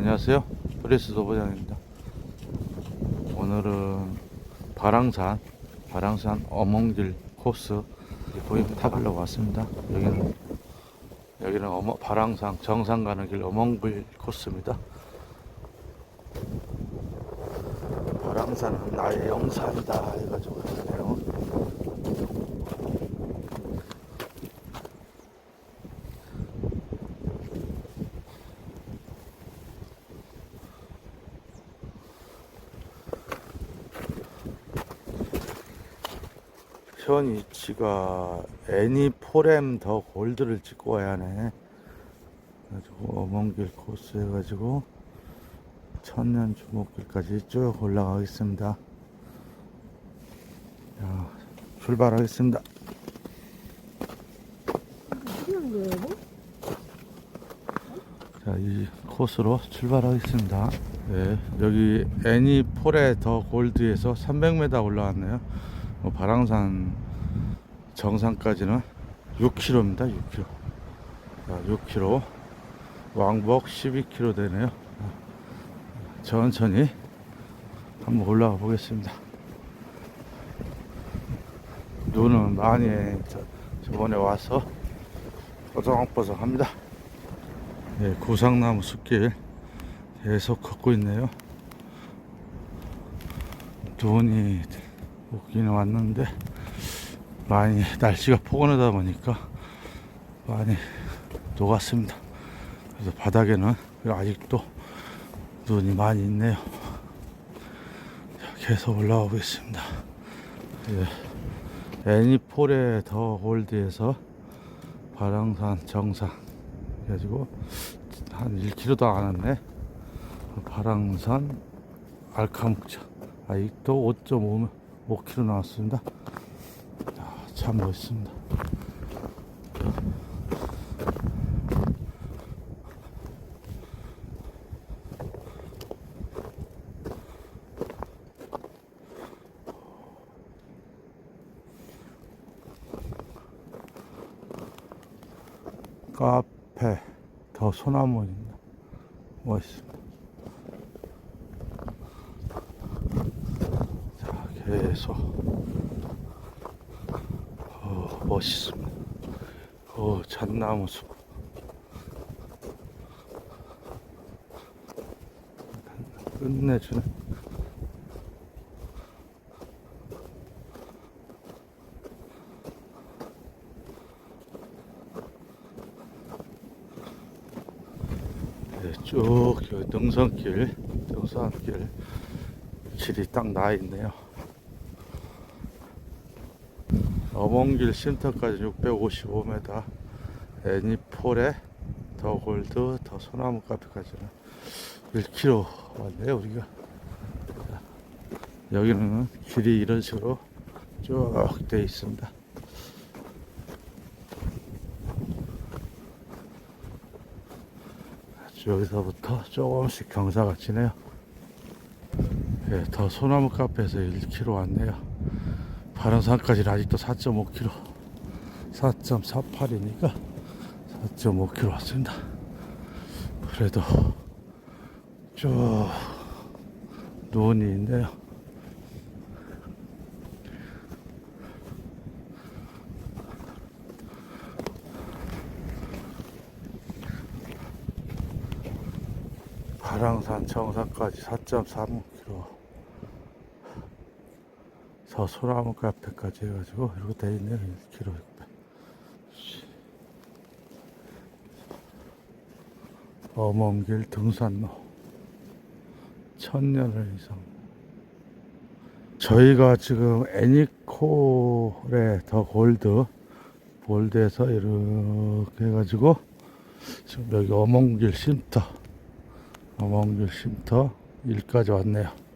안녕하세요. 프레스 도보장입니다. 오늘은 바랑산, 바랑산 어몽길 코스 보입니다. 타보려고 왔습니다. 여기는, 여기는 어머, 바랑산 정상 가는 길 어몽길 코스입니다. 바랑산은 나의 영산이다 해가지고. 현 위치가 애니포렘 더 골드를 찍고 와야 하네. 그래가지고 어몽길 코스 해가지고 천년 주목길까지 쭉 올라가겠습니다. 자, 출발하겠습니다. 자, 이 코스로 출발하겠습니다. 네, 여기 애니포레 더 골드에서 300m 올라왔네요. 어, 바랑산 정상까지는 6km입니다. 6km. 자, 6km. 왕복 12km 되네요. 천천히 한번 올라가 보겠습니다. 눈은 많이 저, 저번에 와서 뽀송뽀송합니다. 네, 고상나무 숲길 계속 걷고 있네요. 눈이 오기는 왔는데 많이 날씨가 포근하다 보니까 많이 녹았습니다. 그래서 바닥에는 아직도 눈이 많이 있네요. 자, 계속 올라오고 있습니다. 예. 애니폴의 더 골드에서 바랑산 정상 그래가지고 한 1km도 안 왔네. 바랑산 알카묵차 아직도 5.5 5km 나왔습니다. 아, 참 멋있습니다. 카페 더 소나무입니다. 멋있습니다. 자, 계속 어, 멋있습니다. 어, 잣나무 숲. 끝내주네. 네, 쭉 여기 등산길, 등산길 길이 딱 나 있네요. 어몽길 쉼터까지 655m, 애니폴에 더 골드, 더 소나무 카페까지는 1km 왔네요, 우리가. 자, 여기는 길이 이런 식으로 쭉 돼 있습니다. 여기서부터 조금씩 경사가 치네요. 예, 더 소나무 카페에서 1km 왔네요. 바람산까지는 아직도 4.5km, 4.48이니까 4.5km 왔습니다. 그래도 쭉 눈이 있네요. 바랑산 정상까지 4.3km 저 소나무 카페까지 해가지고 이렇게 돼 있네요 1km 600 어멈길 등산로. 천년을 이상. 저희가 지금 애니콜의 더 골드 볼드에서 이렇게 해가지고 지금 여기 어몽길 쉼터 어몽길 쉼터 1까지 왔네요.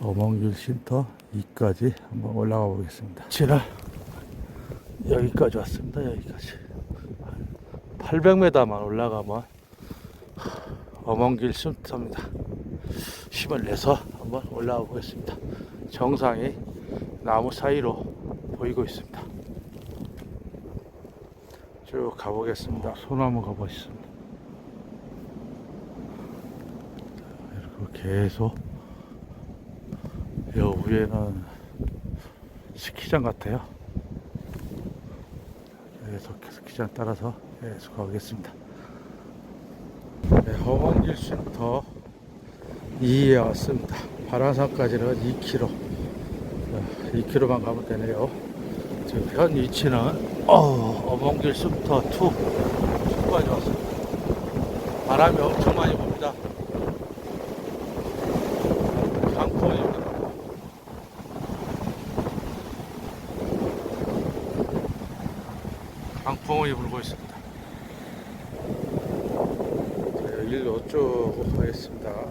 어몽길 쉼터 2까지 한번 올라가 보겠습니다. 지날 여기까지 왔습니다. 여기까지 800m만 올라가면 어몽길 쉼터입니다. 힘을 내서 한번 올라가 보겠습니다. 정상이 나무 사이로 보이고 있습니다. 쭉 가보겠습니다. 소나무가 멋있습니다. 계속 여 위에는 스키장 같아요. 계속 스키장 따라서 계속 가겠습니다. 네, 허봉길 쉼터 2에 왔습니다. 바라산까지는 2km. 2km만 가면 되네요. 지금 현 위치는 어, 어봉길 쉼터 2 2까지 왔습니다. 바람이 엄청 많이. 강풍입니다. 강풍이 불고 있습니다. 자, 여기로 쭉 가겠습니다.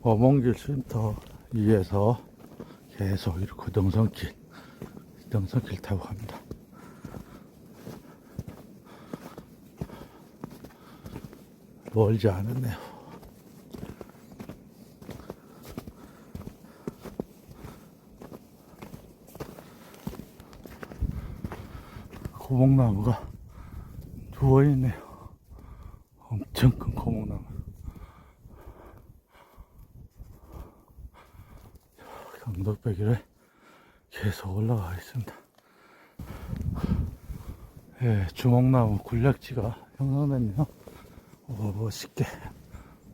어몽길 쉼터 위에서 계속 이렇게 등선길, 등선길 타고 갑니다. 멀지 않았네요. 고목나무가 누워있네요. 엄청 큰 고목나무. 강덕배기를 계속 올라가 있습니다. 예, 주먹나무 군락지가 형성됐네요. 오, 멋있게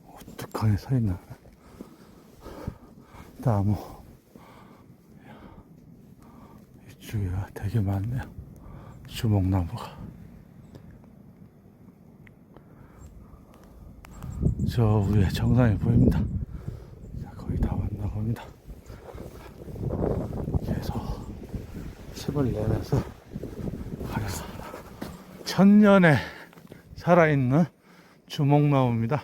우뚝하게 서 있는 나무. 이쪽에 되게 많네요. 주먹나무가. 저 위에 정상이 보입니다. 자, 거의 다 왔나 봅니다. 계속 숨을 내면서 가겠습니다. 천년에 살아있는 주목나무입니다.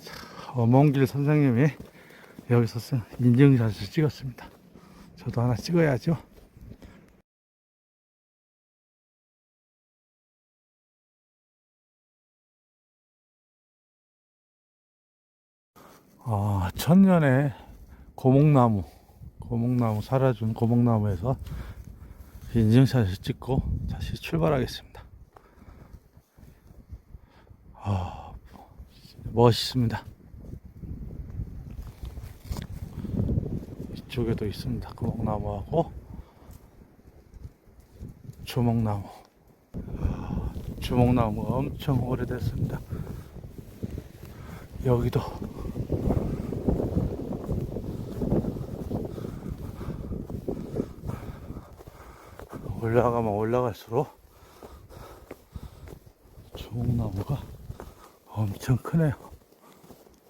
자, 어몽길 선생님이 여기서 쓴 인증샷을 찍었습니다. 저도 하나 찍어야죠. 아, 천년의 고목나무, 고목나무 살아준 고목나무에서 인증샷을 찍고 다시 출발하겠습니다. 아, 멋있습니다. 이쪽에도 있습니다. 고목나무하고 주목나무. 아, 주목나무가 엄청 오래됐습니다. 여기도 올라가면 올라갈수록 조목나무가 엄청 크네요.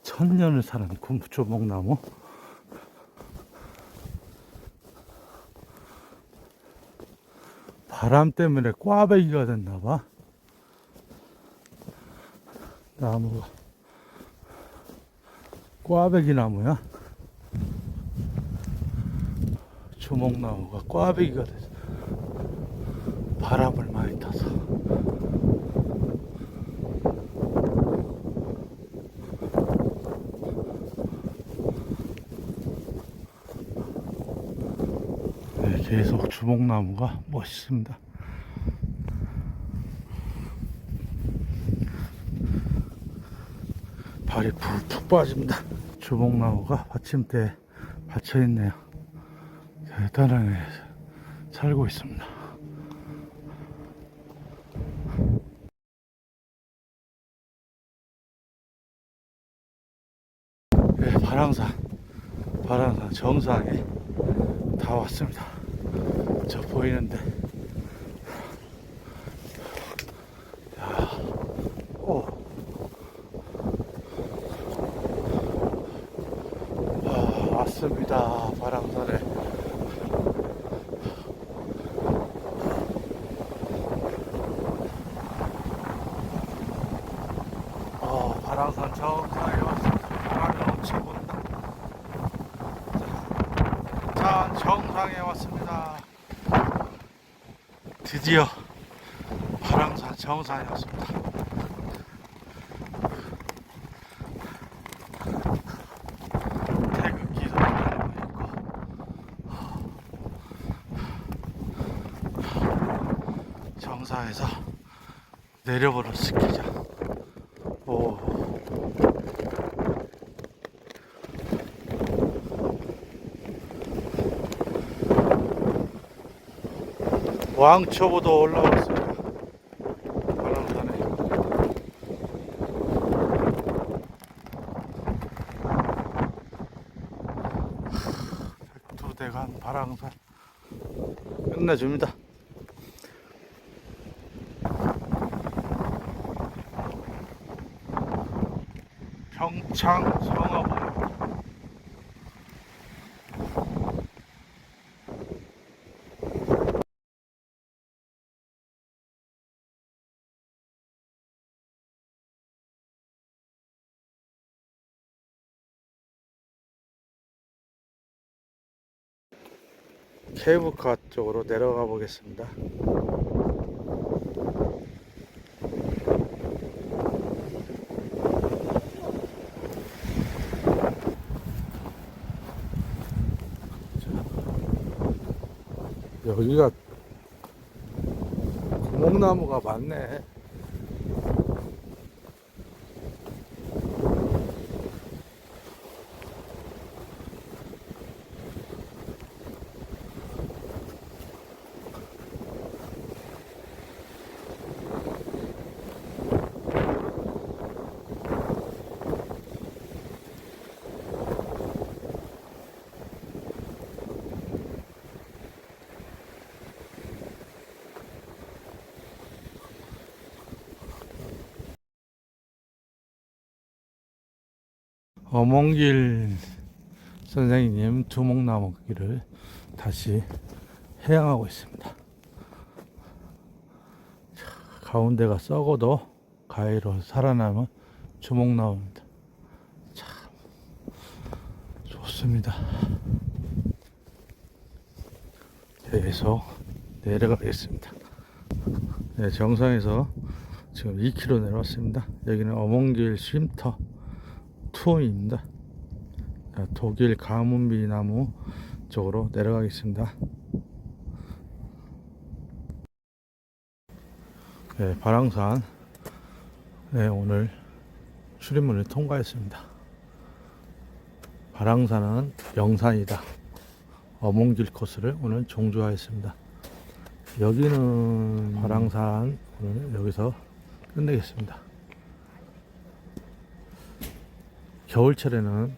천년을 사는 군부 조목나무. 바람 때문에 꽈배기가 됐나봐. 나무가. 꽈배기 나무야. 주목나무가 꽈배기가 됐어. 바람을 많이 타서. 네, 계속 주목나무가 멋있습니다. 발이 푹푹 빠집니다. 주목나무가 받침대에 받쳐 있네요. 대단하게 살고 있습니다. 네, 바랑산, 바랑산 정상에 다 왔습니다. 저 보이는데. 아, 왔습니다. 바랑산에. 어, 바랑산 정상에 왔습니다. 바람이 엄청 분다. 자, 정상에 왔습니다. 드디어 바랑산 정상에 왔습니다. 태극기 소리가 있고 정상에서 내려보는 스키장. 오. 왕초보도 올라왔습니다. 바람산에. 백두대간 바랑산 끝내줍니다. 평창 성화 케이블카 쪽으로 내려가 보겠습니다. 여기가 구목나무가 많네. 어몽길 선생님 두목나무 길을 다시 해양하고 있습니다. 자, 가운데가 썩어도 가위로 살아남은 주목나무입니다. 참 좋습니다. 계속 내려가겠습니다. 네, 정상에서 지금 2km 내려왔습니다. 여기는 어몽길 쉼터 투어입니다. 자, 독일 가문비 나무 쪽으로 내려가겠습니다. 네, 바랑산 네, 오늘 출입문을 통과했습니다. 바랑산은 영산이다. 어몽길 코스를 오늘 종주하였습니다. 여기는 바랑산 오늘 여기서 끝내겠습니다. 겨울철에는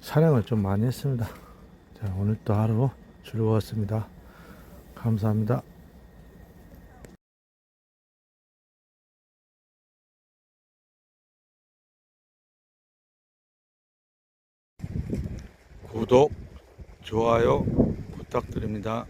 사냥을 좀 많이 했습니다. 자, 오늘 또 하루 즐거웠습니다. 감사합니다. 구독, 좋아요 부탁드립니다.